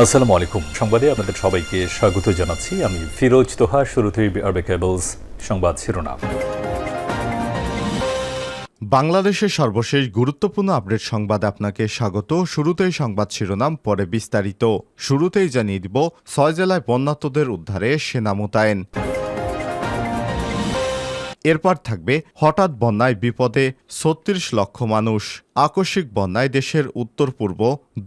আসসালামু আলাইকুম। সংবাদে আপনাদের সবাইকে স্বাগত জানাচ্ছি। আমি ফিরোজ তোহা, শুরুতেই আরবে কেবলস সংবাদ শিরোনাম। বাংলাদেশের সর্বশেষ গুরুত্বপূর্ণ আপডেট সংবাদ আপনাকে স্বাগত। শুরুতেই সংবাদ শিরোনাম, পরে বিস্তারিত। শুরুতেই জানিয়ে দিব, ছয় জেলায় বন্যাত্মদের উদ্ধারে সেনা মোতায়েন। এরপর থাকবে হঠাৎ বন্যায় বিপদে ছত্রিশ লক্ষ মানুষ। আকস্মিক বন্যায় দেশের উত্তর পূর্ব,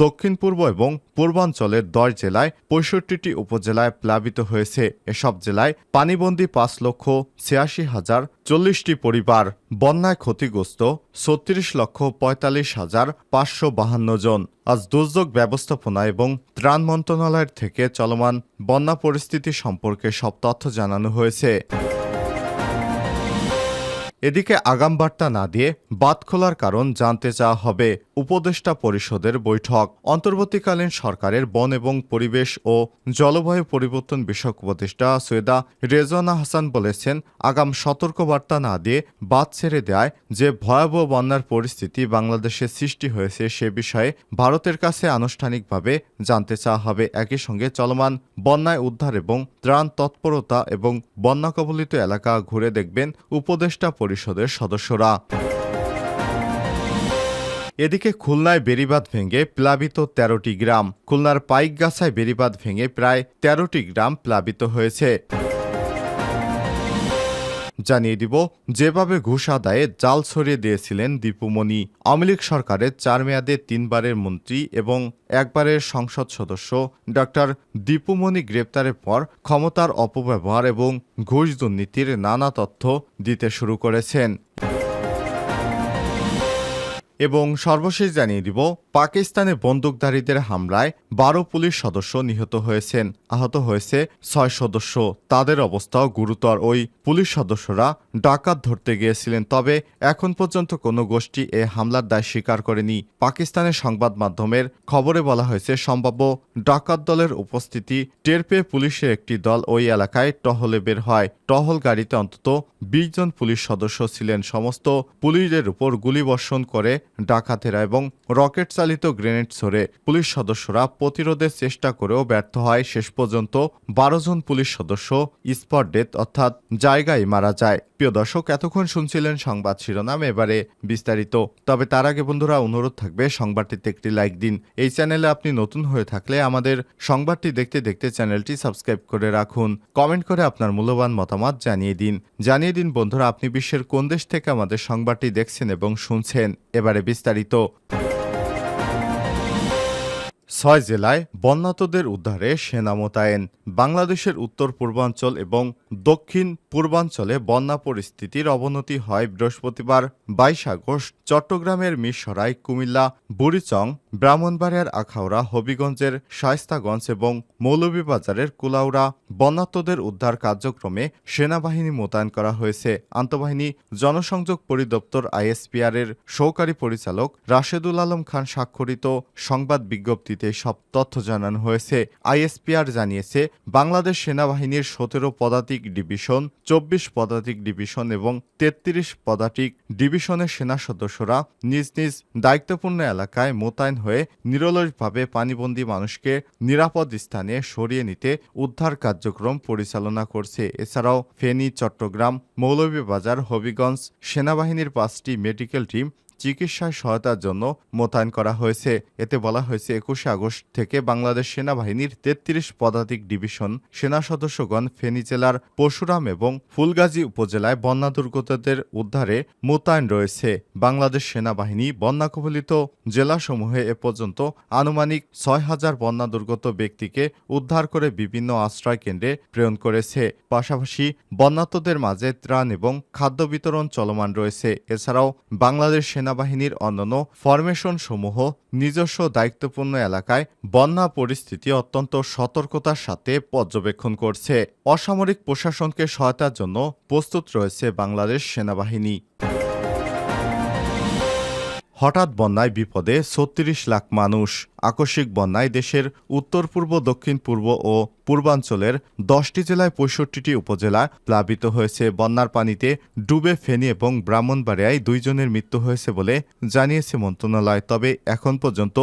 দক্ষিণ পূর্ব এবং পূর্বাঞ্চলের দশ জেলায় পঁয়ষট্টিটি উপজেলায় প্লাবিত হয়েছে। এসব জেলায় পানিবন্দী পাঁচ লক্ষ ছিয়াশি হাজার চল্লিশটি পরিবার। বন্যায় ক্ষতিগ্রস্ত ছত্রিশ লক্ষ পঁয়তাল্লিশ হাজার পাঁচশো বাহান্ন জন। আজ দুর্যোগ ব্যবস্থাপনা এবং ত্রাণ মন্ত্রণালয়ের থেকে চলমান বন্যা পরিস্থিতি সম্পর্কে সব তথ্য জানানো হয়েছে। এদিকে আগাম বার্তা না দিয়ে বাদ খোলার কারণ জানতে চাওয়া হবে। উপদেষ্টা পরিষদের বৈঠক। অন্তর্বর্তীকালীন সরকারের বন এবং পরিবেশ ও জলবায়ু পরিবর্তন বিষয়ক উপদেষ্টা সৈয়দা রেজওয়ানা হাসান বলেছেন, আগাম সতর্কবার্তা না দিয়ে বাদ ছেড়ে দেয় যে ভয়াবহ বন্যার পরিস্থিতি বাংলাদেশে সৃষ্টি হয়েছে সে বিষয়ে ভারতের কাছে আনুষ্ঠানিকভাবে জানতে চাওয়া হবে। একই সঙ্গে চলমান বন্যায় উদ্ধার এবং ত্রাণ তৎপরতা এবং বন্যা কবলিত এলাকা ঘুরে দেখবেন উপদেষ্টা পরিষদের সদস্যরা। এদিকে খুলনায় বেড়িবাঁধ ভেঙে প্লাবিত তেরোটি গ্রাম। খুলনার পাইকগাছায় বেড়িবাঁধ ভেঙে প্রায় তেরোটি গ্রাম প্লাবিত হয়েছে। জানিয়ে দিব, যেভাবে ঘুষ আদায়ে জাল ছড়িয়ে দিয়েছিলেন দীপুমণি, আওয়ামী লীগ সরকারের চার মেয়াদে তিনবারের মন্ত্রী এবং একবারের সংসদ সদস্য ডক্টর দীপুমণি গ্রেপ্তারের পর ক্ষমতার অপব্যবহার এবং ঘুষ দুর্নীতির নানা তথ্য দিতে শুরু করেছেন। এবং সর্বশেষ জানিয়ে দিব, পাকিস্তানে বন্দুকধারীদের হামলায় বারো পুলিশ সদস্য নিহত হয়েছেন। আহত হয়েছে ছয় সদস্য। তাদের অবস্থাও গুরুতর। ওই পুলিশ সদস্যরা ডাকাত ধরতে গিয়েছিলেন, তবে এখন পর্যন্ত কোনো গোষ্ঠী এ হামলার দায় স্বীকার করেনি। পাকিস্তানের সংবাদ মাধ্যমের খবরে বলা হয়েছে, সম্ভাব্য ডাকাত দলের উপস্থিতি টের পেয়ে পুলিশের একটি দল ওই এলাকায় টহলে বের হয়। টহল গাড়িতে অন্তত বিশ জন পুলিশ সদস্য ছিলেন। সমস্ত পুলিশের উপর গুলিবর্ষণ করে ডাকাতেরা এবং রকেট চালিত গ্রেনেড ছড়ে পুলিশ সদস্যরা প্রতিরোধের চেষ্টা করেও ব্যর্থ হয়। শেষ পর্যন্ত বারো জন পুলিশ সদস্য স্পট ডেথ অর্থাৎ জায়গায় মারা যায়। প্রিয় দর্শক, এতক্ষণ শুনছিলেন সংবাদ শিরোনাম, এবারে বিস্তারিত। তবে তার আগে বন্ধুরা, অনুরোধ থাকবে, সংবাদটিতে একটি লাইক দিন। এই চ্যানেলে আপনি নতুন হয়ে থাকলে আমাদের সংবাদটি দেখতে দেখতে চ্যানেলটি সাবস্ক্রাইব করে রাখুন। কমেন্ট করে আপনার মূল্যবান মতামত জানিয়ে দিন। জানিয়ে দিন বন্ধুরা, আপনি বিশ্বের কোন দেশ থেকে আমাদের সংবাদটি দেখছেন এবং শুনছেন? এবারে বিস্তারিত ছয় জেলায় বন্যাতদের উদ্ধারে সেনা মোতায়েন। বাংলাদেশের উত্তর পূর্বাঞ্চল এবং দক্ষিণ পূর্বাঞ্চলে বন্যা পরিস্থিতির অবনতি হয় বৃহস্পতিবার বাইশ আগস্ট চট্টগ্রামের মিরসরাই, কুমিল্লা, বুড়িচং, ব্রাহ্মণবাড়িয়ার আখাউড়া, হবিগঞ্জের শায়স্তাগঞ্জ এবং মৌলভীবাজারের কুলাউড়া বন্যাত্মদের উদ্ধার কার্যক্রমে সেনাবাহিনী মোতায়েন করা হয়েছে। আন্তঃবাহিনী জনসংযোগ পরিদপ্তর আইএসপিআর এর সহকারী পরিচালক রাশেদুল আলম খান স্বাক্ষরিত সংবাদ বিজ্ঞপ্তিতে সব তথ্য জানানো হয়েছে। আইএসপিআর জানিয়েছে, বাংলাদেশ সেনাবাহিনীর সতেরো পদাতিক ডিভিশন, চব্বিশ পদাতিক ডিভিশন এবং তেত্রিশ পদাতিক ডিভিশনের সেনা সদস্যরা নিজ নিজ দায়িত্বপূর্ণ এলাকায় মোতায়েন হয়ে নিরলসভাবে পানিবন্দী মানুষকে নিরাপদ স্থানে সরিয়ে নিতে উদ্ধার কার্যক্রম পরিচালনা করছে। এছাড়াও ফেনী, চট্টগ্রাম, মৌলভীবাজার, হবিগঞ্জ সেনাবাহিনীর পাঁচটি মেডিকেল টিম চিকিৎসায় সহায়তার জন্য মোতায়েন করা হয়েছে। এতে বলা হয়েছে, একুশে আগস্ট থেকে বাংলাদেশ সেনাবাহিনীর তেত্রিশ পদাতিক ডিভিশন সেনা সদস্যগণ ফেনী জেলার পরশুরাম এবং ফুলগাজী উপজেলায় বন্যা দুর্গতদের উদ্ধারে মোতায়েন রয়েছে। বাংলাদেশ সেনাবাহিনী বন্যা কবলিত জেলাসমূহে এ পর্যন্ত আনুমানিক ছয় হাজার বন্যা দুর্গত ব্যক্তিকে উদ্ধার করে বিভিন্ন আশ্রয় কেন্দ্রে প্রেরণ করেছে। পাশাপাশি বন্যাতদের মাঝে ত্রাণ এবং খাদ্য বিতরণ চলমান রয়েছে। এছাড়াও বাংলাদেশ সেনাবাহিনীর অন্যান্য ফরমেশন সমূহ নিজস্ব দায়িত্বপূর্ণ এলাকায় বন্যা পরিস্থিতি অত্যন্ত সতর্কতার সাথে পর্যবেক্ষণ করছে। অসামরিক প্রশাসনকে সহায়তার জন্য প্রস্তুত রয়েছে বাংলাদেশ সেনাবাহিনী। হঠাৎ বন্যায় বিপদে ছত্রিশ লাখ মানুষ। আকস্মিক বন্যায় দেশের উত্তর পূর্ব দক্ষিণ পূর্ব ও পূর্বাঞ্চলের দশটি জেলায় পঁয়ষট্টিটি উপজেলা প্লাবিত হয়েছে। বন্যার পানিতে ডুবে ফেনী এবং ব্রাহ্মণবাড়িয়ায় দুইজনের মৃত্যু হয়েছে বলে জানিয়েছে মন্ত্রণালয়। তবে এখন পর্যন্ত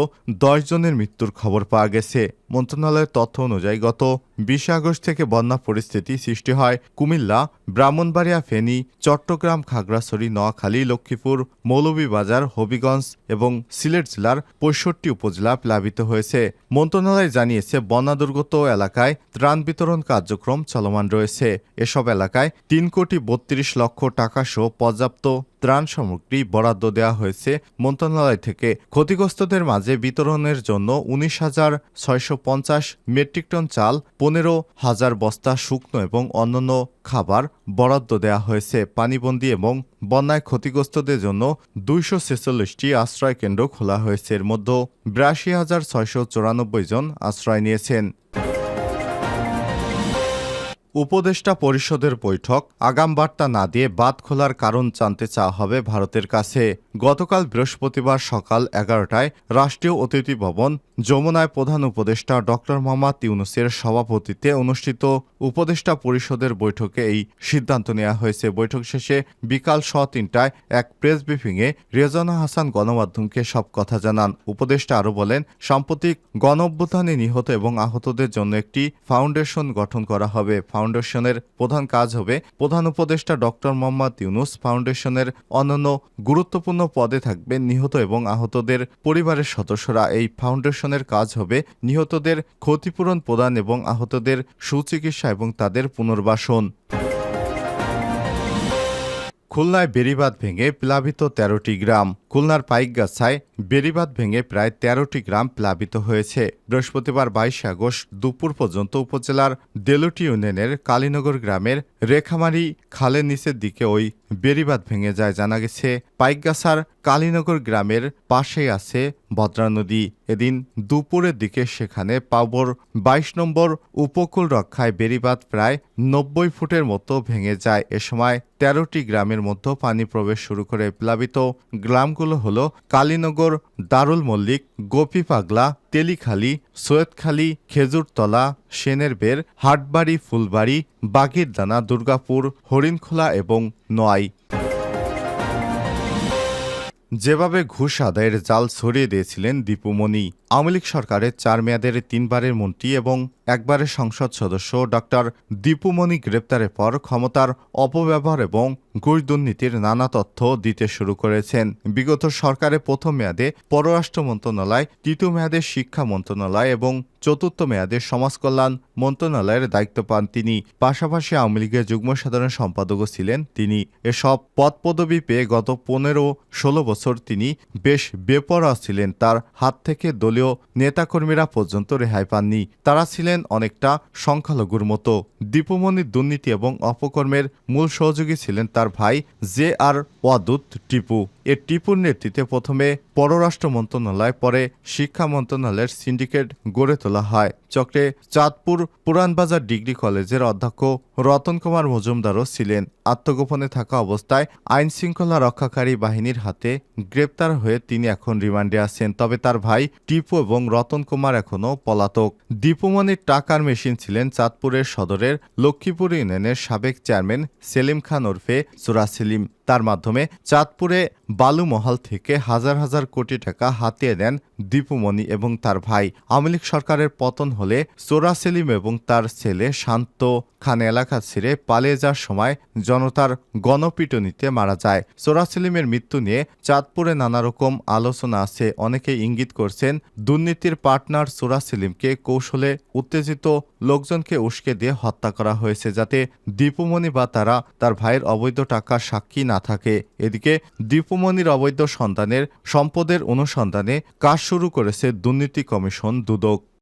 জনের মৃত্যুর খবর পাওয়া গেছে। মন্ত্রণালয়ের তথ্য অনুযায়ী গত বিশে আগস্ট থেকে বন্যা পরিস্থিতি সৃষ্টি হয় কুমিল্লা, ব্রাহ্মণবাড়িয়া, ফেনী, চট্টগ্রাম, খাগড়াছড়ি, নোয়াখালী, লক্ষ্মীপুর, মৌলভীবাজার, হবিগঞ্জ এবং সিলেট জেলার পঁয়ষট্টি উপজেলা প্লাবিত হয়েছে। মন্ত্রণালয় জানিয়েছে বন্যা দুর্গত এলাকায় ত্রাণ বিতরণ কার্যক্রম চলমান রয়েছে। এসব এলাকায় তিন কোটি বত্রিশ লক্ষ টাকা সহ পর্যাপ্ত ত্রাণ সামগ্রী বরাদ্দ দেওয়া হয়েছে। মন্ত্রণালয় থেকে ক্ষতিগ্রস্তদের মাঝে বিতরণের জন্য উনিশ হাজার ছয়শো পঞ্চাশ মেট্রিক টন চাল, পনেরো হাজার বস্তা শুকনো এবং অন্যান্য খাবার বরাদ্দ দেওয়া হয়েছে। পানিবন্দী এবং বন্যায় ক্ষতিগ্রস্তদের জন্য দুইশো ছেচল্লিশটি আশ্রয় কেন্দ্র খোলা হয়েছে। এর মধ্যে বিরাশি হাজার ছয়শো চৌরানব্বই জন আশ্রয় নিয়েছেন। উপদেষ্টা পরিষদের বৈঠক আগাম বার্তা না দিয়ে বাদ খোলার কারণ জানতে চাওয়া হবে ভারতের কাছে। গতকাল বৃহস্পতিবার সকাল এগারোটায় রাষ্ট্রীয় অতিথি ভবন, যমুনায় প্রধান উপদেষ্টা ড. মোহাম্মদ ইউনুসের সভাপতিত্বে অনুষ্ঠিত উপদেষ্টা পরিষদের বৈঠকে এই সিদ্ধান্ত নেওয়া হয়েছে। বৈঠক শেষে বিকাল স তিনটায় এক প্রেস ব্রিফিংয়ে রেজানা হাসান গণমাধ্যমকে সব কথা জানান। উপদেষ্টা আরও বলেন, সাম্প্রতিক গণ নিহত এবং আহতদের জন্য একটি ফাউন্ডেশন গঠন করা হবে। ফাউন্ডেশনের প্রধান কাজ হবে প্রধান উপদেষ্টা ডক্টর মোহাম্মদ ইউনুস ফাউন্ডেশনের অন্যান্য গুরুত্বপূর্ণ পদে থাকবেন নিহত এবং আহতদের পরিবারের সদস্যরা। এই ফাউন্ডেশনের কাজ হবে নিহতদের ক্ষতিপূরণ প্রদান এবং আহতদের সুচিকিৎসা এবং তাদের পুনর্বাসন। খুলনায় বেড়িবাঁধ ভেঙে প্লাবিত তেরোটি গ্রাম। খুলনার পাইকগাছায় বেড়িবাঁধ ভেঙে প্রায় তেরোটি গ্রাম প্লাবিত হয়েছে। বৃহস্পতিবার বাইশে আগস্ট দুপুর পর্যন্ত উপজেলার দেলুটি ইউনিয়নের কালীনগর গ্রামের রেখামারি খালের নিচের দিকে ওই বেড়িবাঁধ ভেঙে যায় জানা গেছে। পাইকগাছার কালীনগর গ্রামের পাশেই আছে ভদ্রা নদী। এদিন দুপুরের দিকে সেখানে পাবর বাইশ নম্বর উপকূল রক্ষায় বেড়িবাঁধ প্রায় নব্বই ফুটের মতো ভেঙে যায়। এ সময় তেরোটি গ্রামের মধ্যে পানি প্রবেশ শুরু করে। প্লাবিত গ্রামগুলো হলো কালীনগর দারুল মল্লিক, গোপী পাগলা, তেলিখালি সৈয়দখালী খেজুরতলা, সেনের বের, হাটবাড়ি, ফুলবাড়ি, বাগিরদানা, দুর্গাপুর, হরিণখোলা এবং নয় যেভাবে ঘুষ আদায়ের জাল ছড়িয়ে দিয়েছিলেন দীপুমণি, আওয়ামী লীগ সরকারের চার মেয়াদের তিনবারের মন্ত্রী এবং একবারের সংসদ সদস্য ডক্টর দীপুমণি গ্রেপ্তারের পর ক্ষমতার অপব্যবহার এবং ঘুষ দুর্নীতির নানা তথ্য দিতে শুরু করেছেন। বিগত সরকারের প্রথম মেয়াদে পররাষ্ট্র মন্ত্রণালয়, তৃতীয় মেয়াদে শিক্ষা মন্ত্রণালয় এবং চতুর্থ মেয়াদে সমাজ কল্যাণ মন্ত্রণালয়ের দায়িত্ব পান তিনি। পাশাপাশি আওয়ামী লীগের যুগ্ম সাধারণ সম্পাদকও ছিলেন তিনি। এসব পদ পদবি পেয়ে গত পনেরো ষোলো বছর তিনি বেশ বেপরোয়া ছিলেন। তার হাত থেকে দলীয় নেতাকর্মীরা পর্যন্ত রেহাই পাননি। তারা ছিলেন অনেকটা সংখ্যালঘুর মতো। দীপুমণির দুর্নীতি এবং অপকর্মের মূল সহযোগী ছিলেন তার ভাই জে আর ওয়াদুত টিপু। এ টিপুর নেতৃত্বে প্রথমে পররাষ্ট্র মন্ত্রণালয়, পরে শিক্ষা মন্ত্রণালয়ের সিন্ডিকেট গড়ে তোলা হয়। চক্রে চাঁদপুর পুরানবাজার ডিগ্রি কলেজের অধ্যক্ষ রতন কুমার মজুমদারও ছিলেন। আত্মগোপনে থাকা অবস্থায় আইন শৃঙ্খলা রক্ষাকারী বাহিনীর হাতে গ্রেপ্তার হয়ে তিনি এখন রিমান্ডে আছেন। তবে তার ভাই টিপু এবং রতন কুমার এখনও পলাতক। দীপুমণির টাকার মেশিন ছিলেন চাঁদপুরের সদরের লক্ষ্মীপুর ইউনিয়নের সাবেক চেয়ারম্যান সেলিম খান ওরফে সুরা সেলিম। তার মাধ্যমে চাঁদপুরে বালুমহল থেকে হাজার হাজার কোটি টাকা হাতিয়ে দেন দীপুমণি এবং তার ভাই। আওয়ামী লীগ সরকারের পতন হলে সোরা সেলিম এবং তার ছেলে শান্ত খান এলাকা ছেড়ে পালিয়ে যাওয়ার সময় জনতার গণপিটুনিতে মারা যায়। সোরা সেলিমের মৃত্যু নিয়ে চাঁদপুরে নানা রকম আলোচনা আছে। অনেকে ইঙ্গিত করছেন, দুর্নীতির পার্টনার সোরা সেলিমকে কৌশলে উত্তেজিত লোকজনকে উস্কে দিয়ে হত্যা করা হয়েছে যাতে দীপুমণি বা তারা তার ভাইয়ের অবৈধ টাকার সাক্ষী না থাকে। এদিকে দীপুমণির অবৈধ সন্তানের সম্পদের অনুসন্ধানে কাজ শুরু করেছে দুর্নীতি কমিশন দুদক।